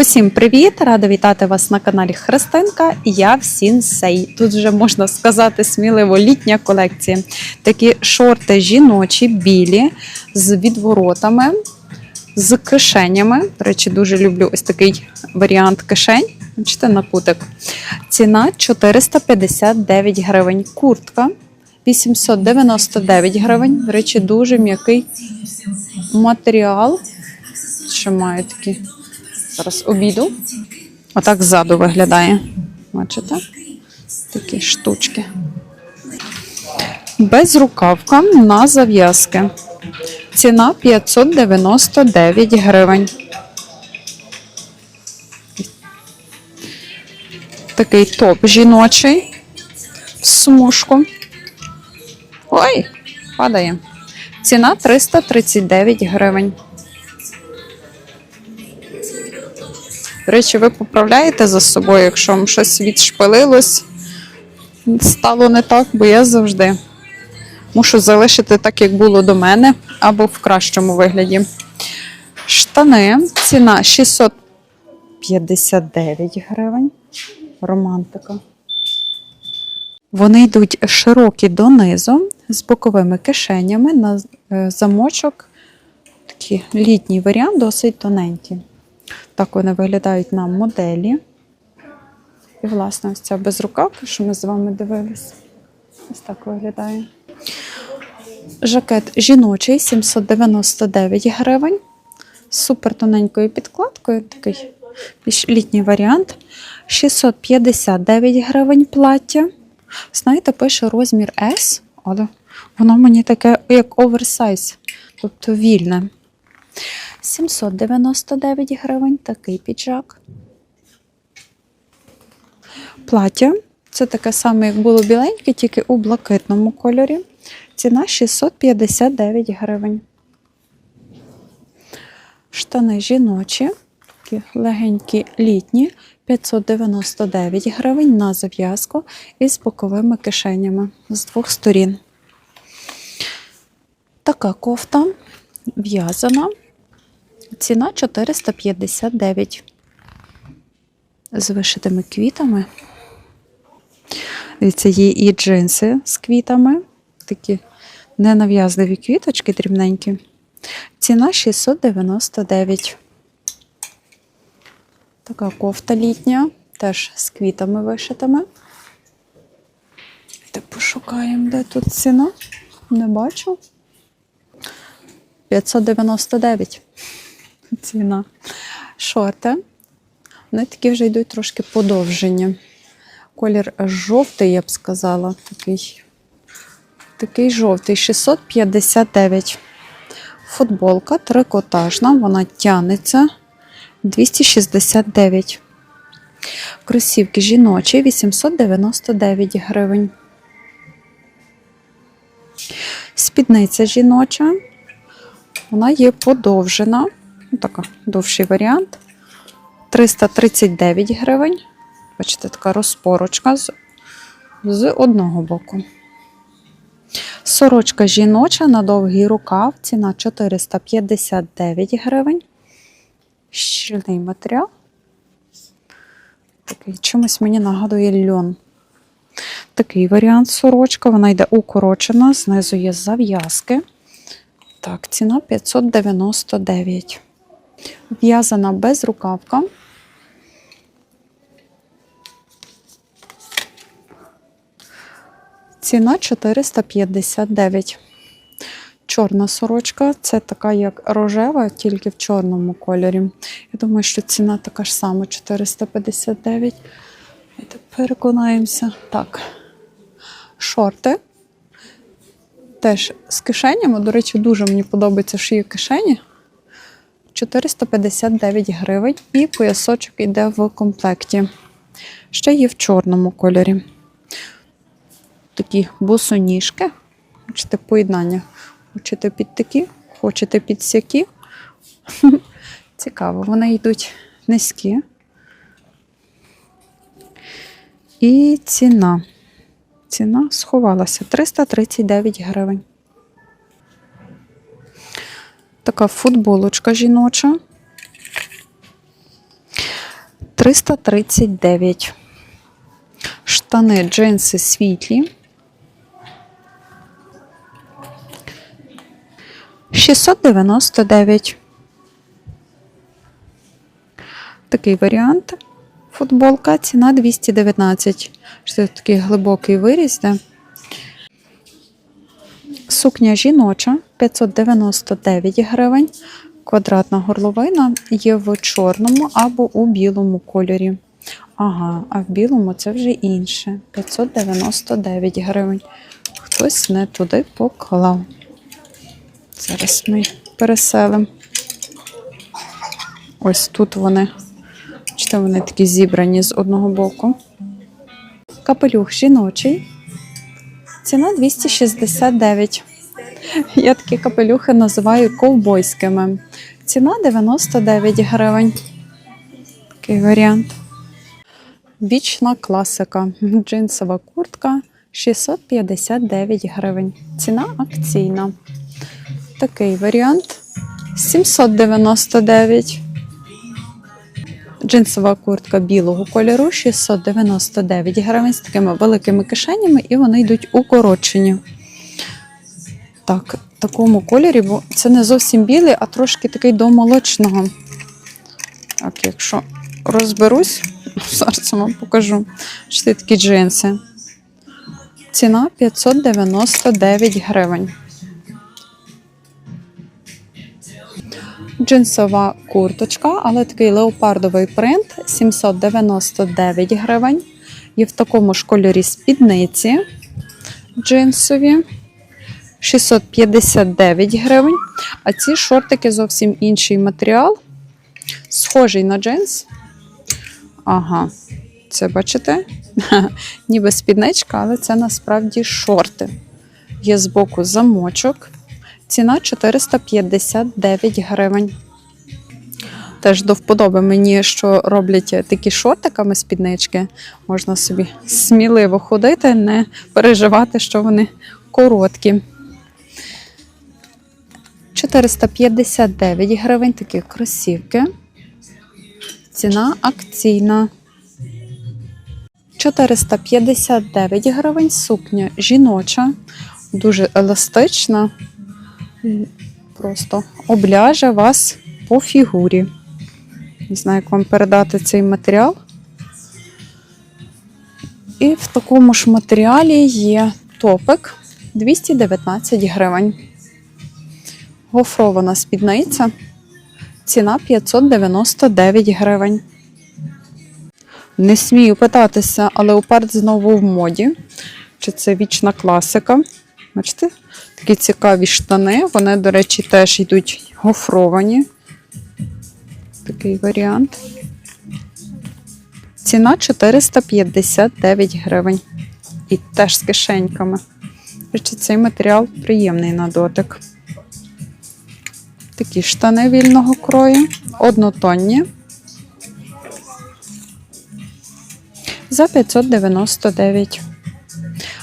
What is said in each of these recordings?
Усім привіт! Рада вітати вас на каналі Христинка. Я в Сінсей. Тут вже можна сказати сміливо літня колекція. Такі шорти жіночі, білі, з відворотами, з кишенями. До речі, дуже люблю ось такий варіант кишень. Бачите, на кутик. Ціна 459 гривень. Куртка 899 гривень. До речі, дуже м'який матеріал. Що має такі зараз обіду. Отак ззаду виглядає. Бачите? Такі штучки. Безрукавка на зав'язки. Ціна 599 гривень. Такий топ жіночий в смужку. Ой, падає. Ціна 339 гривень. До речі, ви поправляєте за собою, якщо вам щось відшпилилось, стало не так, бо я завжди мушу залишити так, як було до мене, або в кращому вигляді. Штани, ціна 659 гривень. Романтика. Вони йдуть широкі донизу з боковими кишенями на е, замочок. Такий літній варіант, досить тоненький. Так вони виглядають на моделі. І, власне, ось ця безрукавка, що ми з вами дивились. Ось так виглядає. Жакет жіночий 799 гривень. З супер тоненькою підкладкою. Такий літній варіант. 659 гривень плаття. Знаєте, пише розмір S, воно мені таке, як оверсайз, тобто вільне. 799 гривень такий піджак. Плаття. Це таке саме, як було біленьке, тільки у блакитному кольорі. Ціна 659 гривень. Штани жіночі, такі легенькі літні, 599 гривень на зав'язку із боковими кишенями з двох сторін. Така кофта в'язана. Ціна 459. З вишитими квітами. Дивіться, є і джинси з квітами. Такі ненав'язливі квіточки дрібненькі. Ціна 699. Така кофта літня, теж з квітами вишитими. Так пошукаємо, де тут ціна. Не бачу. 599 ціна. Шорти. Вони такі вже йдуть трошки подовжені. Колір жовтий, я б сказала. Такий, такий жовтий, 659. Футболка трикотажна, вона тянеться 269. Кросівки жіночі 899 гривень. Спідниця жіноча. Вона є подовжена. Ну, довший варіант. 339 гривень. Бачите, така розпорочка з, з одного боку. Сорочка жіноча на довгий рукав. Ціна 459 гривень. Щільний матеріал. Такий чимось мені нагадує льон. Такий варіант сорочка. Вона йде укорочена, знизу є зав'язки. Так, ціна 599. В'язана безрукавка. Ціна 459. Чорна сорочка це така, як рожева, тільки в чорному кольорі. Я думаю, що ціна така ж сама 459. Давайте переконаємося. Так. Шорти. Теж з кишенями. До речі, дуже мені подобається, що є кишені. 459 гривень і поясочок йде в комплекті. Ще є в чорному кольорі. Такі босоніжки. Хочете поєднання. Хочете під такі, хочете під сякі. Цікаво, вони йдуть низькі. І ціна. Ціна сховалася 339 гривень. Така футболочка жіноча. 339. Штани джинси світлі. 699. Такий варіант. Футболка, ціна 219. Це такий глибокий виріз. Де? Сукня жіноча 599 гривень. Квадратна горловина є в чорному або у білому кольорі. Ага, а в білому це вже інше. 599 гривень. Хтось не туди поклав. Зараз ми переселимо. Ось тут вони. Бачите, вони такі зібрані з одного боку. Капелюх жіночий. Ціна 269. Я такі капелюхи називаю ковбойськими. Ціна 99 гривень. Такий варіант. Вічна класика. Джинсова куртка 659 гривень. Ціна акційна. Такий варіант 799. Джинсова куртка білого кольору 699 гривень з такими великими кишенями, і вони йдуть укорочені. Так, в такому кольорі, бо це не зовсім білий, а трошки такий до молочного. Так, якщо розберусь, зараз вам покажу. що це такі джинси. Ціна 599 гривень. Джинсова курточка, але такий леопардовий принт 799 гривень. І в такому ж кольорі спідниці джинсові 659 гривень. А ці шортики зовсім інший матеріал. Схожий на джинс. Ага, це бачите? Ніби спідничка, але це насправді шорти. Є збоку замочок. Ціна 459 гривень. Теж до вподоби мені, що роблять такі шортиками спіднички. Можна собі сміливо ходити, не переживати, що вони короткі. 459 гривень такі кросівки. Ціна акційна. 459 гривень сукня жіноча, дуже еластична, просто обляже вас по фігурі. Не знаю, як вам передати цей матеріал. І в такому ж матеріалі є топик 219 гривень. Гофрована спідниця. Ціна 599 гривень. Не смію питатися, але леопард знову в моді. Чи це вічна класика? Бачите, такі цікаві штани. Вони, до речі, теж йдуть гофровані. Такий варіант. Ціна 459 гривень. І теж з кишеньками. Речі, цей матеріал приємний на дотик. Такі штани вільного крою, однотонні. За 599.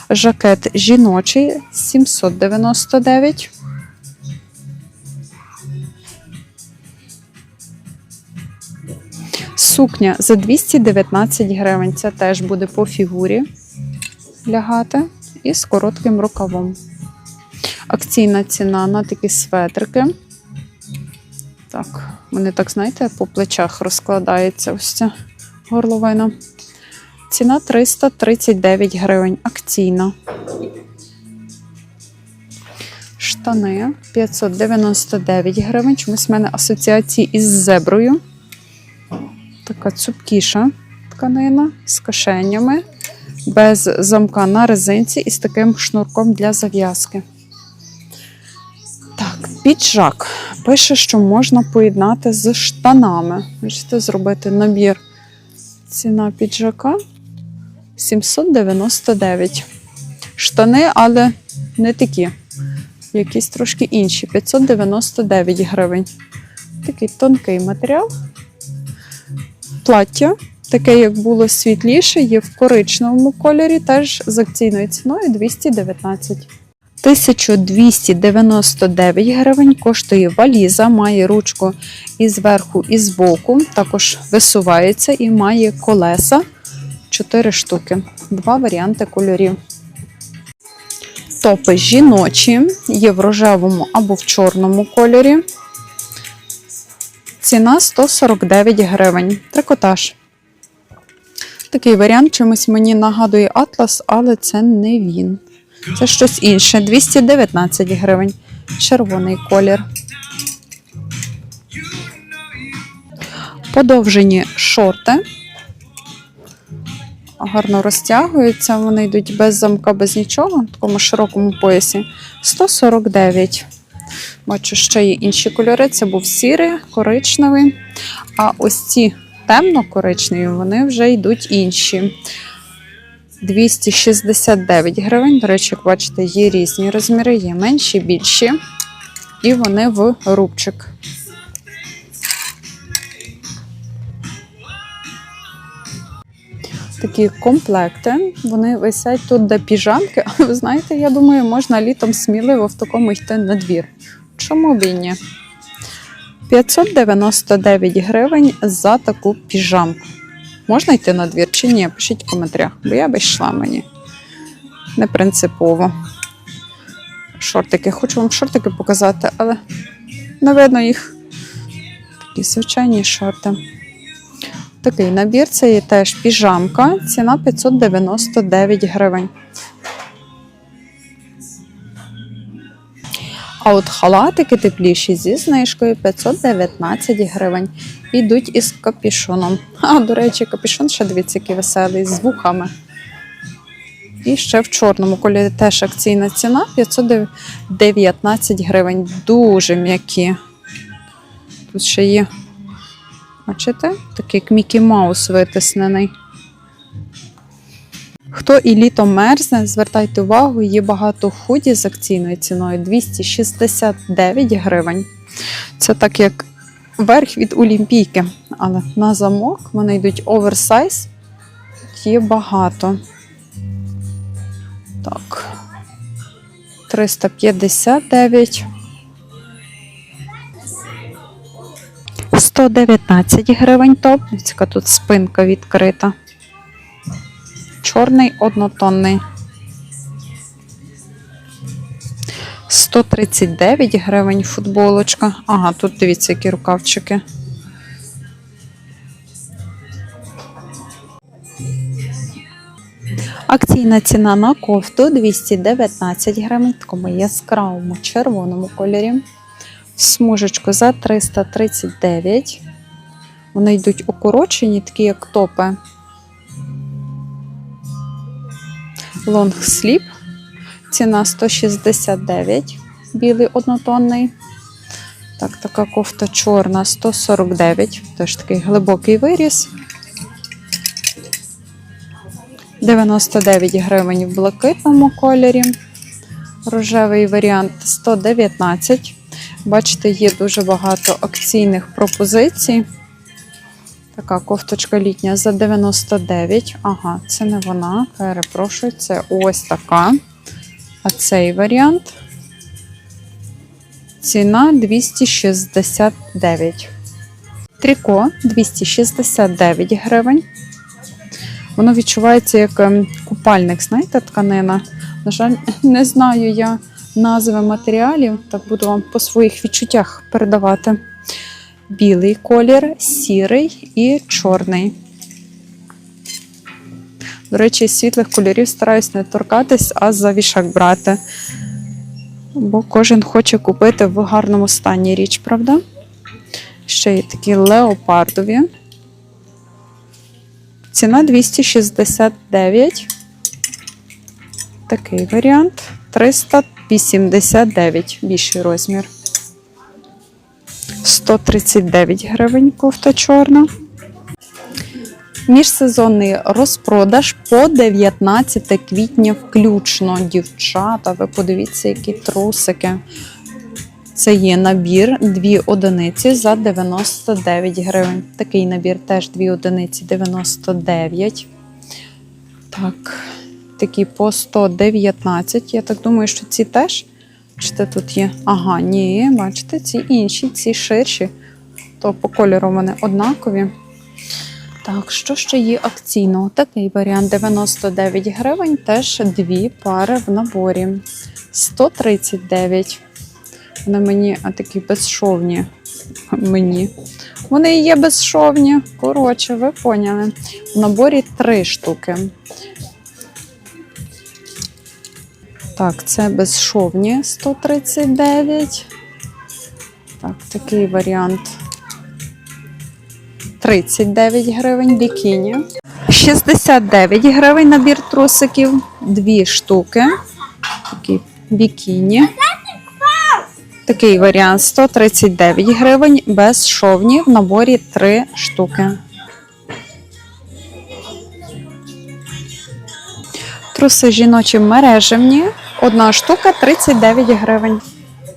Жакет жіночий 799. Сукня за 219 гривень. Це теж буде по фігурі лягати і з коротким рукавом. Акційна ціна на такі светрики. Так, вони так, знаєте, по плечах розкладається ось ця горловина. Ціна 339 гривень. Акційна. Штани 599 гривень. Чомусь в мене асоціації із зеброю. Така цупкіша тканина з кишенями, без замка на резинці і з таким шнурком для зав'язки. Піджак. Пише, що можна поєднати з штанами. Можете зробити набір. Ціна піджака 799. Штани, але не такі. Якісь трошки інші. 599 гривень. Такий тонкий матеріал. Плаття, таке, як було світліше, є в коричневому кольорі, теж з акційною ціною 219. 1299 гривень коштує валіза, має ручку і зверху, і збоку. Також висувається і має колеса 4 штуки. Два варіанти кольорів. Топи жіночі, є в рожевому або в чорному кольорі. Ціна 149 гривень. Трикотаж. Такий варіант чомусь мені нагадує атлас, але це не він. Це щось інше. 219 гривень. Червоний колір. Подовжені шорти. Гарно розтягуються. Вони йдуть без замка, без нічого, в такому широкому поясі. 149. Бачу, ще є інші кольори. Це був сірий, коричневий. А ось ці темно-коричневі, вони вже йдуть інші. 269 гривень. До речі, як бачите, є різні розміри, є менші, більші. І вони в рубчик. Такі комплекти, вони висять тут де піжамки, але ви знаєте, я думаю, можна літом сміливо в такому йти на двір. Чому б і ні? 599 гривень за таку піжамку. Можна йти на двір чи ні? Пишіть в коментарях, бо я би йшла мені. Не принципово. Шортики. Хочу вам шортики показати, але не видно їх. Такі звичайні шорти. Такий набір це є теж піжамка. Ціна 599 гривень. А от халатики тепліші зі знижкою 519 гривень. Йдуть із капішоном. А, до речі, капішон ще дивіться, який веселий, з вухами. І ще в чорному кольорі теж акційна ціна 519 гривень. Дуже м'які. Тут ще є, бачите, такий як Мікі Маус витиснений. Хто і літом мерзне, звертайте увагу, є багато худі з акційною ціною 269 гривень. Це так як верх від Олімпійки, але на замок вони йдуть оверсайз. Є багато. Так. 359. 119 гривень топ. Тут спинка відкрита. Чорний однотонний. 139 гривень футболочка. Ага, тут дивіться, які рукавчики. Акційна ціна на кофту 219 гривень, такому яскравому червоному кольорі. Смужечку за 339. Вони йдуть укорочені, такі як топи. Лонгсліп. Ціна 169, білий однотонний. Так, така кофта чорна 149, теж такий глибокий виріс. 99 гривень в блакитному кольорі. Рожевий варіант 119. Бачите, є дуже багато акційних пропозицій. Така кофточка літня за 99. Ага, це не вона. Перепрошую, це ось така. А цей варіант. Ціна 269. Тріко 269 гривень. Воно відчувається як ем, купальник, знаєте, тканина. На жаль, не знаю я назви матеріалів, так буду вам по своїх відчуттях передавати. Білий колір, сірий і чорний. До речі, з світлих кольорів стараюсь не торкатись, а за вішак брати. Бо кожен хоче купити в гарному стані річ, правда? Ще є такі леопардові. Ціна 269. Такий варіант. 389 більший розмір. 139 гривень кофта чорна. Міжсезонний розпродаж по 19 квітня включно. Дівчата, ви подивіться, які трусики. Це є набір дві одиниці за 99 гривень. Такий набір теж дві одиниці 99. Так, такі по 119. Я так думаю, що ці теж. Бачите, тут є. Ага, ні, бачите, ці інші, ці ширші. То по кольору вони однакові. Так, що ще є акційного? Такий варіант 99 гривень, теж дві пари в наборі. 139. Вони мені а такі безшовні. Мені. Вони є безшовні. Коротше, ви поняли. В наборі три штуки. Так, це безшовні 139. Так, такий варіант 39 гривень бікіні. 69 гривень набір трусиків, дві штуки. Такі бікіні. Такий варіант 139 гривень без шовні в наборі 3 штуки. Труси жіночі мережевні. Одна штука 39 гривень.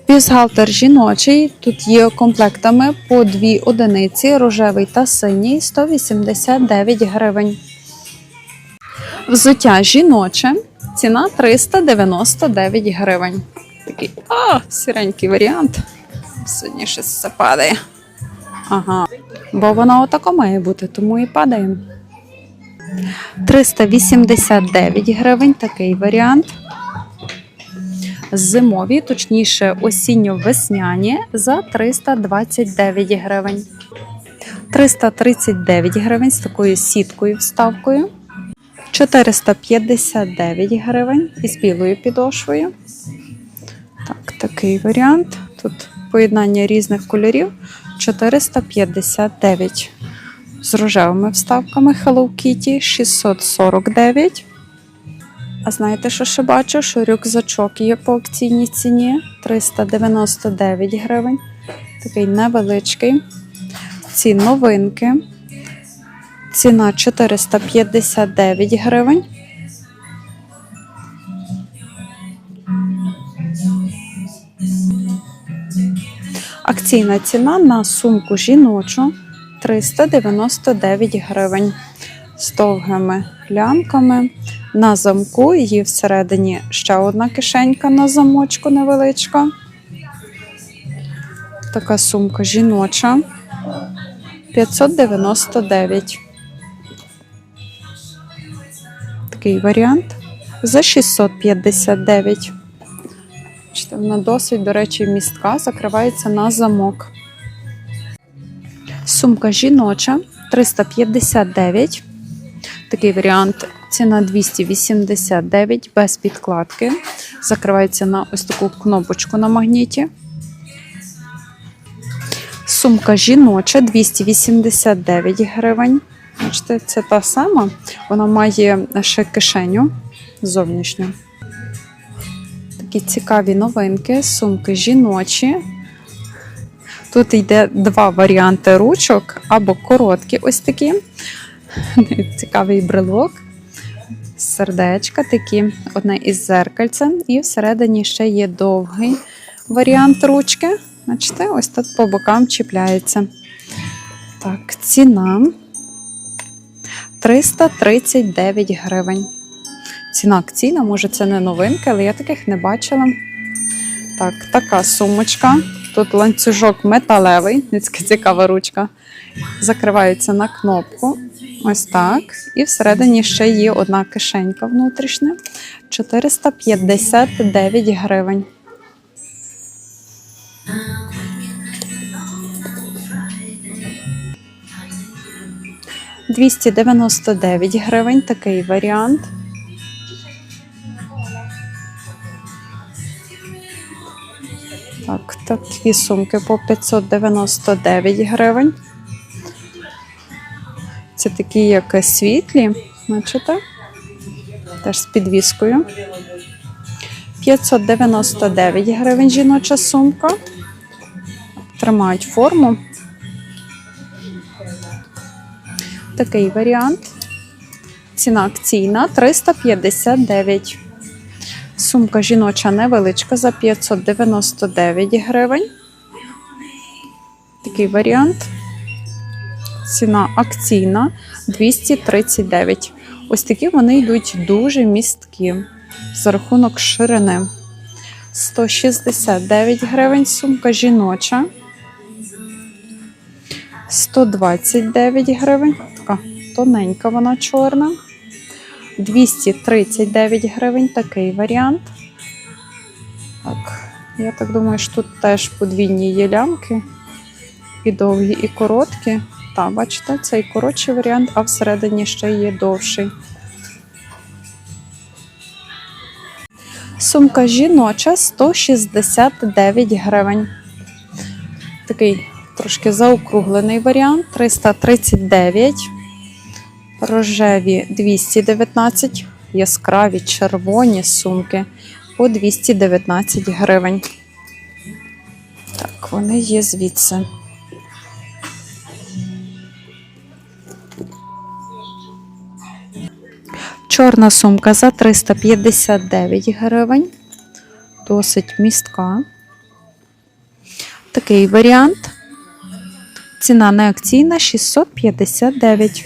Бюстгальтер жіночий. Тут є комплектами по дві одиниці, рожевий та синій 189 гривень. Взуття жіноче. Ціна 399 гривень. Такий а, сіренький варіант. Сьогодні щось все падає. Ага. Бо вона отако має бути, тому і падає. 389 гривень такий варіант. Зимові, точніше, осінньо-весняні за 329 гривень. 339 гривень з такою сіткою вставкою. 459 гривень із білою підошвою. Так, такий варіант. Тут поєднання різних кольорів 459. З рожевими вставками Hello Kitty 649. А знаєте, що ще бачу? Що рюкзачок є по акційній ціні 399 гривень. Такий невеличкий. Ці новинки. Ціна 459 гривень. Акційна ціна на сумку жіночу 399 гривень з довгими лямками. На замку її всередині ще одна кишенька на замочку невеличка. Така сумка жіноча 599. Такий варіант за 659. Бачите, Вона досить, до речі, містка, закривається на замок. Сумка жіноча 359. Такий варіант. Ціна 289 без підкладки. Закривається на ось таку кнопочку на магніті. Сумка жіноча 289 гривень. Бачите, це та сама. Вона має ще кишеню зовнішню. Такі цікаві новинки, сумки жіночі. Тут йде два варіанти ручок або короткі, ось такі. Цікавий брелок. Сердечка такі, одне із зеркальцем, і всередині ще є довгий варіант ручки. Бачите, ось тут по бокам чіпляється. Так, ціна 339 гривень. Ціна акційна, може, це не новинка, але я таких не бачила. Так, така сумочка. Тут ланцюжок металевий, цікава ручка. Закривається на кнопку. Ось так. І всередині ще є одна кишенька внутрішня. 459 гривень. Двісті дев'яносто дев'ять гривень такий варіант. Так, такі сумки по 599 гривень. Це такі, як світлі, бачите? Теж з підвіскою. 599 гривень жіноча сумка. Тримають форму. Такий варіант. Ціна акційна 359. Сумка жіноча невеличка за 599 гривень. Такий варіант. Ціна акційна 239. Ось такі вони йдуть дуже місткі за рахунок ширини. 169 гривень сумка жіноча. 129 гривень. Така тоненька вона чорна. 239 гривень такий варіант. Так, я так думаю, що тут теж подвійні є лямки. І довгі, і короткі. Та, бачите, цей коротший варіант, а всередині ще є довший. Сумка жіноча 169 гривень. Такий трошки заокруглений варіант 339. Рожеві 219, яскраві червоні сумки по 219 гривень. Так, вони є звідси. Чорна сумка за 359 гривень. Досить містка. Такий варіант. Ціна не акційна 659.